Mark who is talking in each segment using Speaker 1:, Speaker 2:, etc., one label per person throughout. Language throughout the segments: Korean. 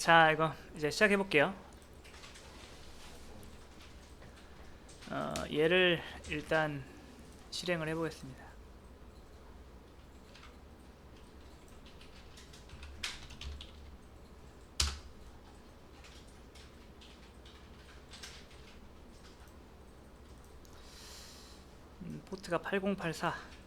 Speaker 1: 자 이거 이제 시작해 볼게요. 어, 얘를 일단 실행을 해 보겠습니다. 음, 포트가 8084.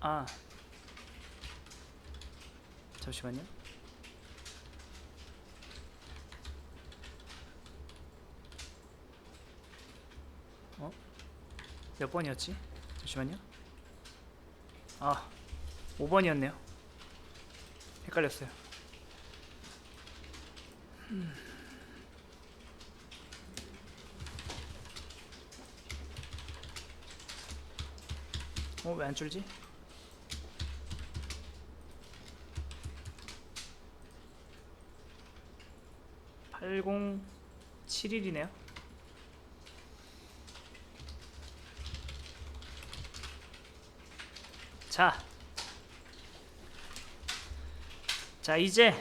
Speaker 1: 아 잠시만요. 어? 몇 번이었지? 잠시만요. 아 5번이었네요. 헷갈렸어요. 음. 어, 왜 안 줄지? 팔공 7일이네요. 자. 자, 이제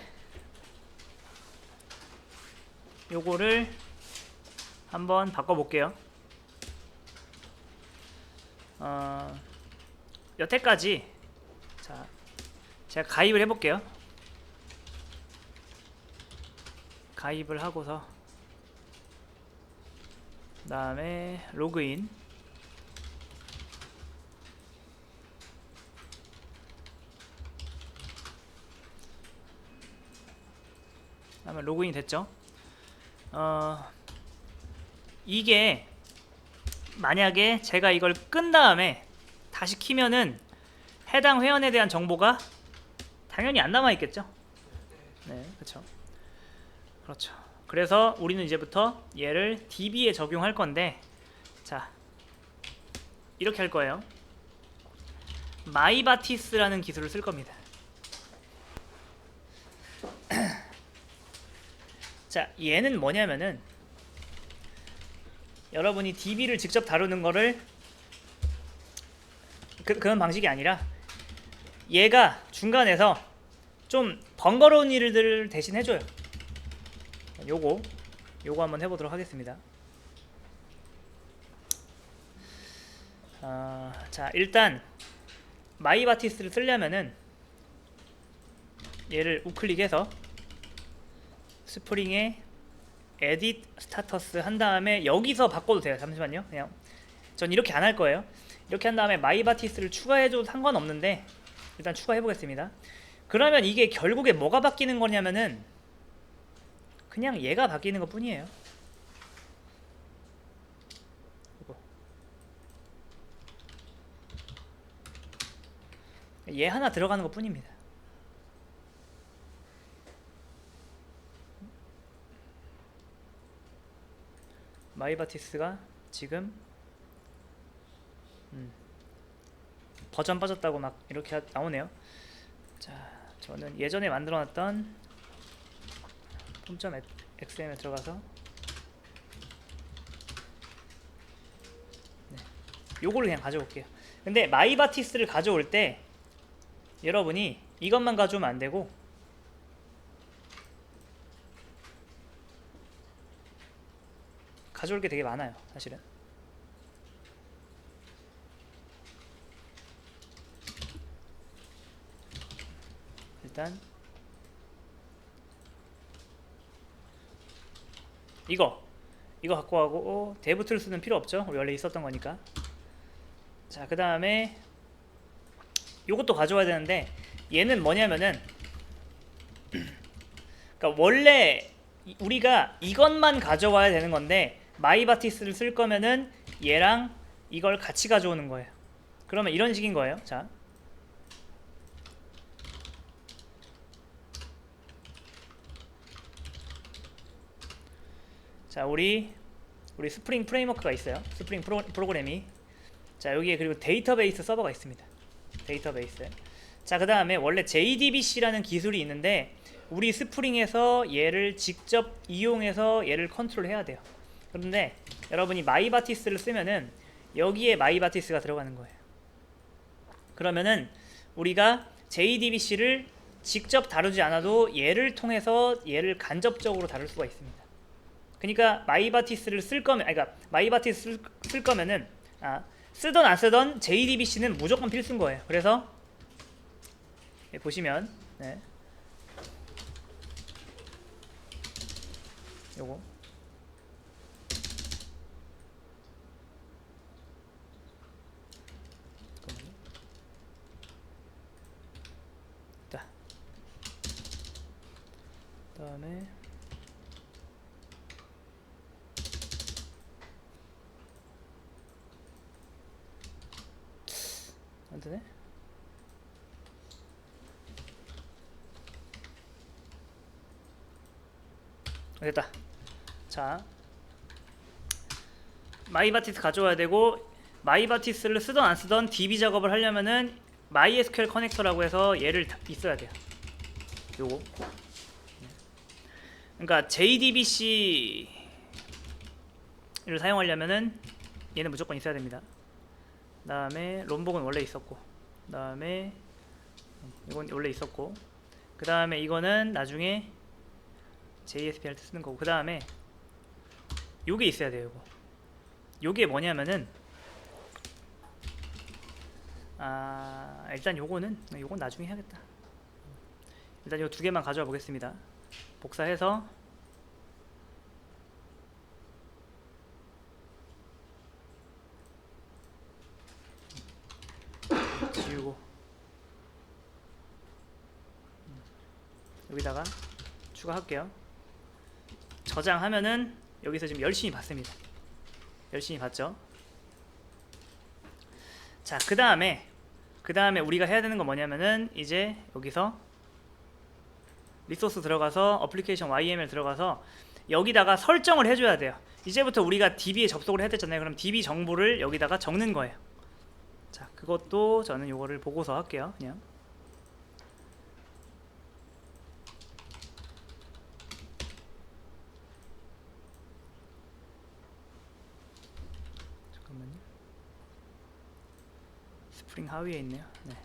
Speaker 1: 요거를 한번 바꿔 볼게요. 어, 여태까지 자, 제가 가입을 해 볼게요. 가입을 하고서 그 다음에 로그인 그 다음에 로그인 됐죠? 어 이게 만약에 제가 이걸 끈 다음에 다시 키면은 해당 회원에 대한 정보가 당연히 안 남아 있겠죠? 네, 그렇죠. 그렇죠. 그래서 우리는 이제부터 얘를 DB에 적용할 건데 자 이렇게 할 거예요. 마이바티스라는 기술을 쓸 겁니다. 자 얘는 뭐냐면은 여러분이 DB를 직접 다루는 거를 그, 그런 방식이 아니라 얘가 중간에서 좀 번거로운 일들을 대신 해줘요. 요거 요거 한번 해보도록 하겠습니다. 아, 자 일단 마이바티스를 쓰려면은 얘를 우클릭해서 스프링에 에딧 스타터스 한 다음에 여기서 바꿔도 돼요. 잠시만요. 그냥 전 이렇게 안 할 거예요. 이렇게 한 다음에 마이바티스를 추가해줘도 상관없는데 일단 추가해 보겠습니다. 그러면 이게 결국에 뭐가 바뀌는 거냐면은 그냥 얘가 바뀌는 것 뿐이에요. 얘 하나 들어가는 것 뿐입니다. 마이바티스가 지금 음, 버전 빠졌다고 막 이렇게 하- 나오네요. 자, 저는 예전에 만들어놨던 폼.xm에 들어가서 네, 요거를 그냥 가져올게요. 근데 마이바티스를 가져올 때 여러분이 이것만 가져오면 안 되고 가져올 게 되게 많아요, 사실은. 일단 이거 이거 갖고 가고 데브 툴스는 필요 없죠. 원래 있었던 거니까. 자, 그 다음에 요것도 가져와야 되는데 얘는 뭐냐면은 그러니까 원래 이- 우리가 이것만 가져와야 되는 건데 마이바티스를 쓸 거면은 얘랑 이걸 같이 가져오는 거예요. 그러면 이런 식인 거예요. 자, 자 우리 우리 스프링 프레임워크가 있어요. 스프링 프로, 프로그램이 자 여기에 그리고 데이터베이스 서버가 있습니다. 데이터베이스 자, 그 다음에 원래 JDBC라는 기술이 있는데 우리 스프링에서 얘를 직접 이용해서 얘를 컨트롤해야 돼요. 그런데 여러분이 마이바티스를 쓰면은 여기에 마이바티스가 들어가는 거예요. 그러면은 우리가 JDBC를 직접 다루지 않아도 얘를 통해서 얘를 간접적으로 다룰 수가 있습니다. 그러니까 마이바티스를 쓸 거면, 아니, 그러니까 마이바티스 쓸, 쓸 거면은 아, 쓰던 안 쓰던 JDBC는 무조건 필수인 거예요. 그래서 네, 보시면 네. 요거. 그다음에 안 되네. 됐다. 자, 마이바티스 가져와야 되고 마이바티스를 쓰던 안 쓰던 DB 작업을 하려면은 MySQL 커넥터라고 해서 얘를 다- 있어야 돼요. 요거. 그러니까 JDBC를 사용하려면은 얘는 무조건 있어야 됩니다. 그 다음에 롬복은 원래 있었고, 그 다음에 이건 원래 있었고, 그 다음에 이거는 나중에 JSP 할 때 쓰는 거고 그 다음에 요게 있어야 돼요 요거. 요게 뭐냐면은 아 일단 요거는 요건 나중에 해야겠다. 일단 요 두 개만 가져와 보겠습니다. 복사해서 지우고 여기다가 추가할게요 저장하면은 여기서 지금 열심히 봤습니다. 열심히 봤죠. 자, 그 다음에 그 다음에 우리가 해야 되는 건 뭐냐면은 이제 여기서 리소스 들어가서 어플리케이션 YML 들어가서 여기다가 설정을 해줘야 돼요. 이제부터 우리가 DB에 접속을 해야 되잖아요. 그럼 DB 정보를 여기다가 적는 거예요. 자, 그것도 저는 요거를 보고서 할게요. 그냥. 잠깐만요. 스프링 하위에 있네요. 네.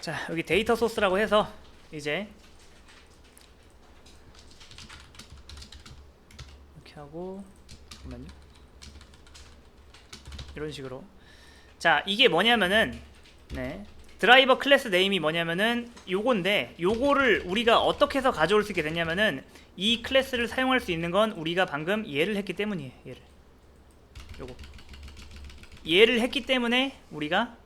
Speaker 1: 자, 여기 데이터 소스라고 해서 이제 이렇게 하고 잠깐만요. 이런 식으로. 자, 이게 뭐냐면은 네. 드라이버 클래스 네임이 뭐냐면은 요건데 요거를 우리가 어떻게 해서 가져올 수 있게 됐냐면은 이 클래스를 사용할 수 있는 건 우리가 방금 얘를 했기 때문이에요. 얘를. 요거. 얘를 했기 때문에 우리가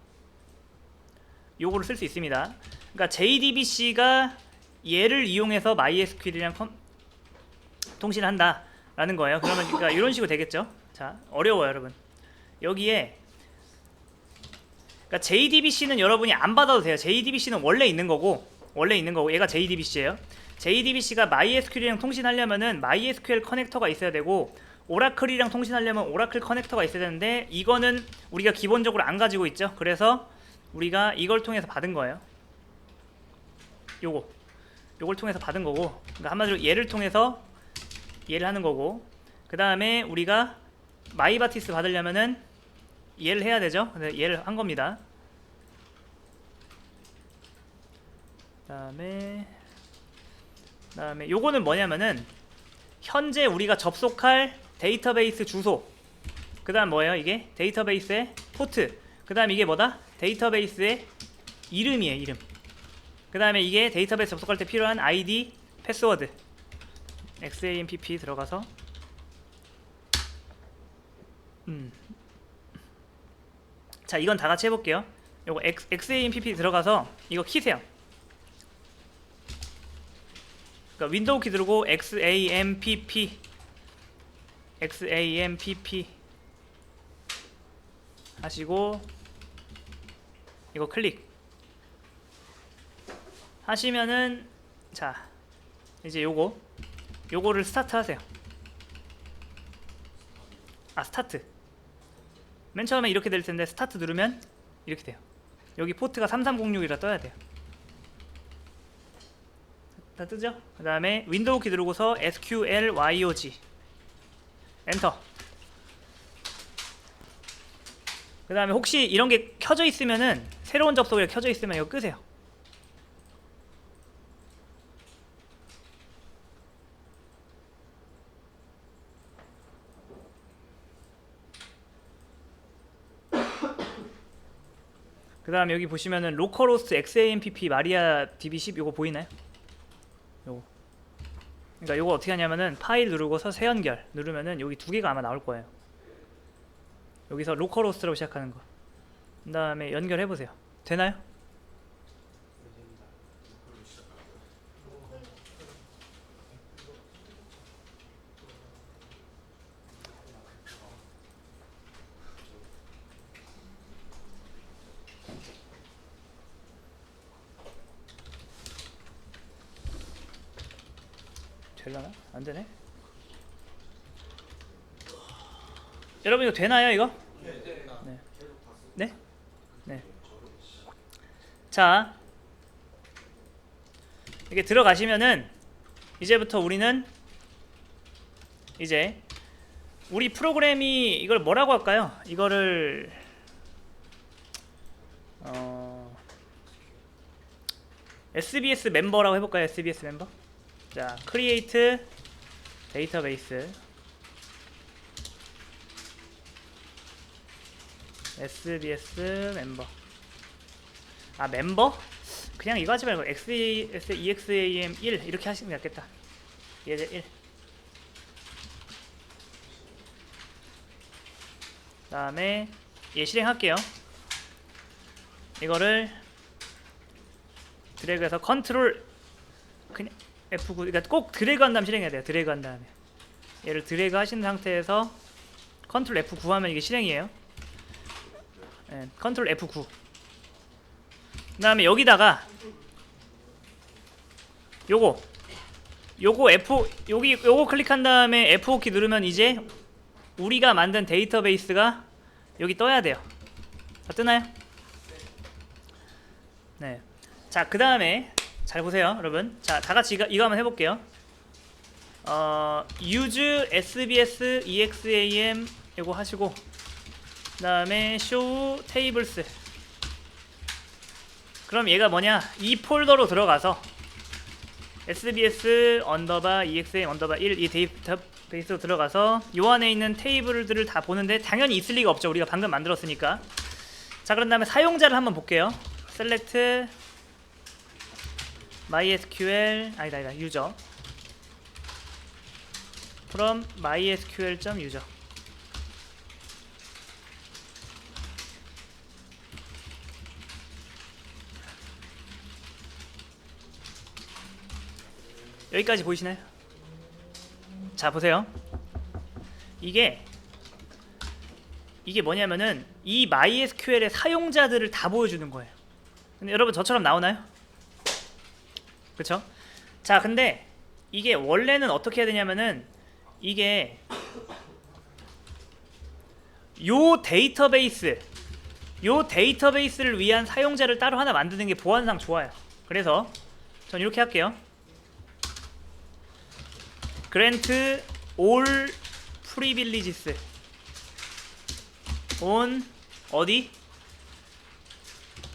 Speaker 1: 요거를 쓸 수 있습니다. 그러니까 JDBC가 얘를 이용해서 MySQL이랑 컴, 통신을 한다 라는 거예요. 그러면 그러니까 이런 식으로 되겠죠. 자, 어려워요, 여러분. 여기에 그러니까 JDBC는 여러분이 안 받아도 돼요. JDBC는 원래 있는 거고 원래 있는 거고 얘가 JDBC예요. JDBC가 MySQL이랑 통신하려면은 MySQL 커넥터가 있어야 되고 오라클이랑 통신하려면 오라클 커넥터가 있어야 되는데 이거는 우리가 기본적으로 안 가지고 있죠. 그래서 우리가 이걸 통해서 받은 거예요. 요거 요걸 통해서 받은 거고 그러니까 한마디로 얘를 통해서 얘를 하는 거고 그 다음에 우리가 마이바티스 받으려면은 얘를 해야 되죠. 근데 얘를 한 겁니다. 그다음에 그다음에 요거는 뭐냐면은 현재 우리가 접속할 데이터베이스 주소. 그다음 뭐예요? 이게 데이터베이스의 포트. 그다음 이게 뭐다? 데이터베이스의 이름이에요, 이름. 그다음에 이게 데이터베이스 접속할 때 필요한 아이디, 패스워드. XAMPP 들어가서 음. 자, 이건 다 같이 해볼게요. 요거 X, XAMPP 들어가서 이거 키세요. 그러니까 윈도우 키 누르고 XAMPP XAMPP 하시고 이거 클릭 하시면은 자 이제 요거 요거를 스타트 하세요. 아 스타트 맨 처음에 이렇게 될 텐데 스타트 누르면 이렇게 돼요. 여기 포트가 3306이라 떠야 돼요. 다 뜨죠? 그 다음에 윈도우 키 누르고서 SQLYOG 엔터 그 다음에 혹시 이런 게 켜져 있으면은 새로운 접속이 켜져 있으면 이거 끄세요 그 다음에 여기 보시면은 로컬호스트 XAMPP 마리아 DB10 요거 보이나요? 요거 그러니까 요거 어떻게 하냐면은 파일 누르고서 새 연결 누르면은 여기 두 개가 아마 나올 거예요 여기서 로컬호스트로 시작하는 거. 그 다음에 연결해 보세요. 되나요? 될라나? 안 되네. 여러분 이거 되나요 이거? 네. 네? 네. 자 이게 들어가시면은 이제부터 우리는 이제 우리 프로그램이 이걸 뭐라고 할까요? 이거를 어 SBS 멤버라고 해볼까요? SBS 멤버? 자, create 데이터베이스 SBS 멤버 아 멤버? 그냥 이거 하지 말고 XEX, EXAM 1 이렇게 하시는 게 낫겠다. 예제 1 다음에 얘 실행할게요. 이거를 드래그해서 컨트롤 그냥 F9 그러니까 꼭 드래그 한 다음에 실행해야 돼요 드래그 한 다음에 얘를 드래그 하신 상태에서 컨트롤 F9 하면 이게 실행이에요 네, 컨트롤 F9 그 다음에 여기다가 요거 요거 F 여기 요거 클릭한 다음에 F5 키 누르면 이제 우리가 만든 데이터베이스가 여기 떠야 돼요 다 뜨나요? 네. 자, 그 다음에 잘 보세요, 여러분. 자, 다 같이 이거, 이거 한번 해볼게요. 어, use SBS EXAM 이거 하시고, 그 다음에 show tables. 그럼 얘가 뭐냐? 이 폴더로 들어가서 SBS 언더바 EXAM 언더바 1 이 데이터베이스로 들어가서 요 안에 있는 테이블들을 다 보는데 당연히 있을 리가 없죠. 우리가 방금 만들었으니까. 자, 그런 다음에 사용자를 한번 볼게요. select mysql 아니다 아니다 user from mysql.user 여기까지 보이시나요? 자 보세요 이게 이게 뭐냐면은 이 MySQL의 사용자들을 다 보여주는 거예요. 근데 여러분 저처럼 나오나요? 그쵸? 자 근데 이게 원래는 어떻게 해야 되냐면은 이게 요 데이터베이스 요 데이터베이스를 위한 사용자를 따로 하나 만드는 게 보안상 좋아요. 그래서 전 이렇게 할게요. grant all privileges 어디?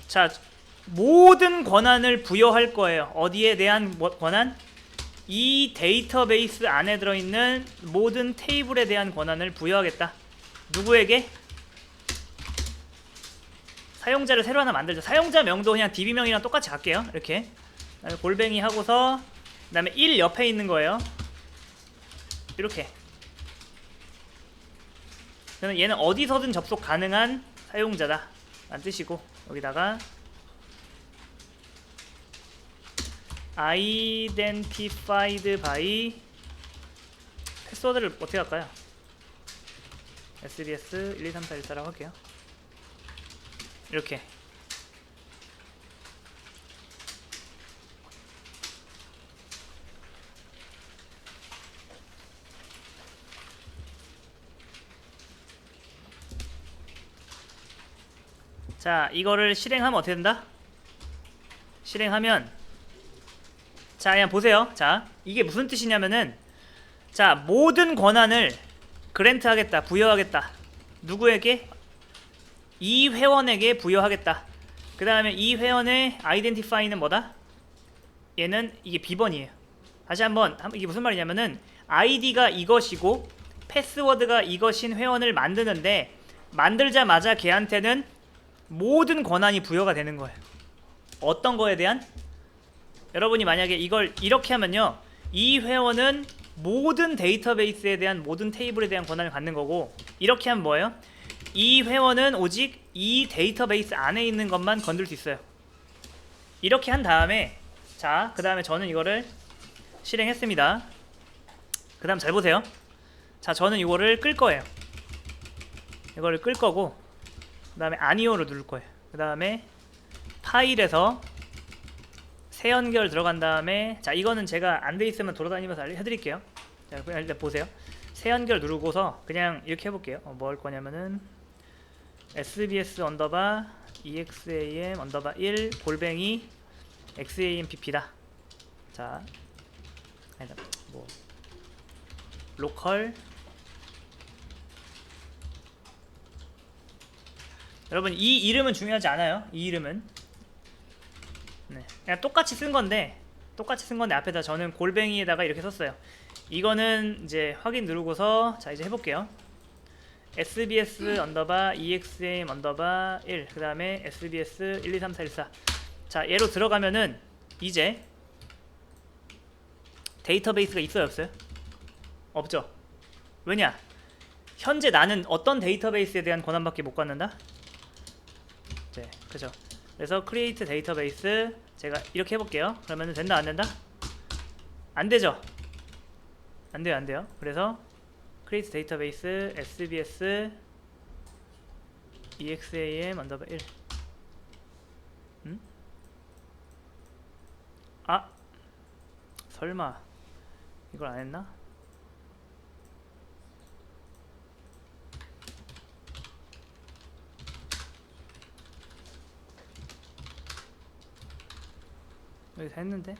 Speaker 1: 자 모든 권한을 부여할 거예요. 어디에 대한 뭐- 권한? 이 데이터베이스 안에 들어있는 모든 테이블에 대한 권한을 부여하겠다. 누구에게? 사용자를 새로 하나 만들죠. 사용자 명도 그냥 DB명이랑 똑같이 할게요. 이렇게 골뱅이 하고서 그 다음에 1 옆에 있는 거예요. 이렇게 그러면 얘는 어디서든 접속 가능한 사용자다 라는 뜻이고 여기다가 identified by 패스워드를 어떻게 할까요? sbs 123414라고 할게요 이렇게 자 이거를 실행하면 어떻게 된다? 실행하면 자 그냥 보세요 자 이게 무슨 뜻이냐면은 자 모든 권한을 그랜트 하겠다 부여하겠다 누구에게? 이 회원에게 부여하겠다 그 다음에 이 회원의 아이덴티파이는 뭐다? 얘는 이게 비번이에요 다시 한번 한- 이게 무슨 말이냐면은 아이디가 이것이고 패스워드가 이것인 회원을 만드는데 만들자마자 걔한테는 모든 권한이 부여가 되는 거예요. 어떤 거에 대한? 여러분이 만약에 이걸 이렇게 하면요. 이 회원은 모든 데이터베이스에 대한 모든 테이블에 대한 권한을 갖는 거고 이렇게 하면 뭐예요? 이 회원은 오직 이 데이터베이스 안에 있는 것만 건들 수 있어요. 이렇게 한 다음에 자, 그 다음에 저는 이거를 실행했습니다. 그 다음 잘 보세요. 자, 저는 이거를 끌 거예요. 이거를 끌 거고 그 다음에 아니오를 누를 거예요. 그 다음에 파일에서 새 연결 들어간 다음에 자 이거는 제가 안 돼 있으면 돌아다니면서 알려- 해드릴게요. 자 그냥 일단 보세요. 새 연결 누르고서 그냥 이렇게 해볼게요. 어, 뭐할 거냐면은 sbs 언더바 exam 언더바 1 골뱅이 xampp다. 자 아니다 뭐 로컬 여러분 이 이름은 중요하지 않아요. 이 이름은 네, 그냥 똑같이 쓴 건데 똑같이 쓴 건데 앞에다 저는 골뱅이에다가 이렇게 썼어요. 이거는 이제 확인 누르고서 자 이제 해볼게요. sbs 언더바 exam 언더바 1 그 다음에 sbs 1 2 3 4 1 4 자 얘로 들어가면은 이제 데이터베이스가 있어요 없어요? 없죠. 왜냐? 현재 나는 어떤 데이터베이스에 대한 권한밖에 못 갖는다? 네, 그죠. 그래서 create 데이터베이스 제가 이렇게 해볼게요. 그러면 된다 안 된다? 안 되죠. 안 돼요 안 돼요. 그래서 create 데이터베이스 sbs exam 언더바 1 음? 아 설마 이걸 안 했나? 여기서 했는데.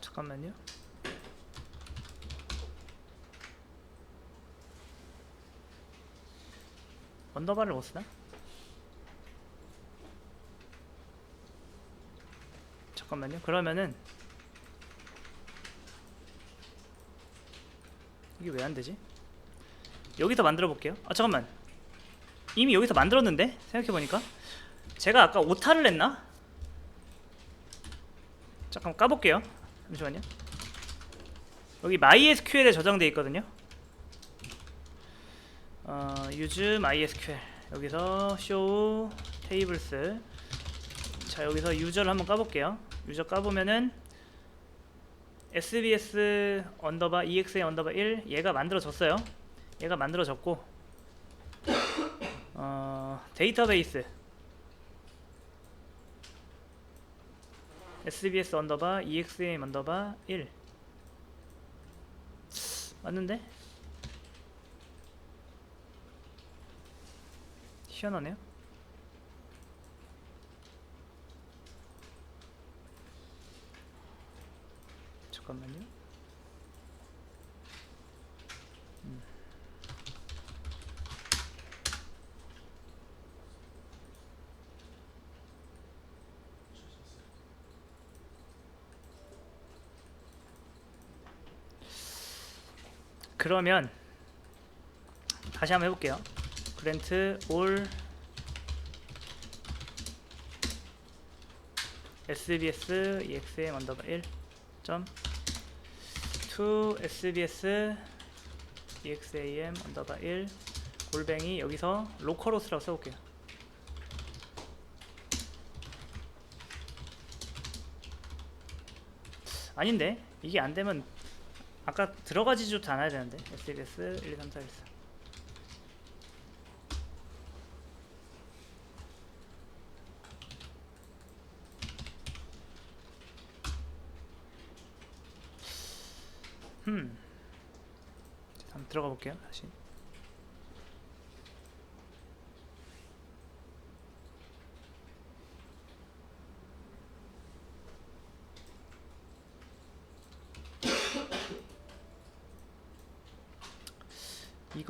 Speaker 1: 잠깐만요. 언더바를 못 쓰나? 잠깐만요. 그러면은 이게 왜 안 되지? 여기서 만들어 볼게요. 아 잠깐만 이미 여기서 만들었는데? 생각해보니까. 제가 아까 오타를 냈나? 잠깐 까볼게요. 잠시만요. 여기 MySQL에 저장돼 있거든요. 어, use MySQL. 여기서 show tables. 자 여기서 유저를 한번 까볼게요. 유저 까보면은 sbs 언더바 exa 언더바 1 얘가 만들어졌어요. 얘가 만들어졌고 어, 데이터베이스. Sbs 언더바 exam 언더바 1 맞는데? 희한하네요. 잠깐만요 그러면 다시 한번 해볼게요. 그랜트 올 sbs exam 언더바 1 점 to sbs exam 언더바 1 골뱅이 여기서 로컬호스라고 써볼게요. 아닌데 이게 안 되면 아까 들어가지조차 않아야 되는데 sbs 1 2 3 4 1 4 음. 들어가 볼게요. 다시.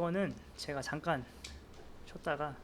Speaker 1: 이거는 제가 잠깐 쉬었다가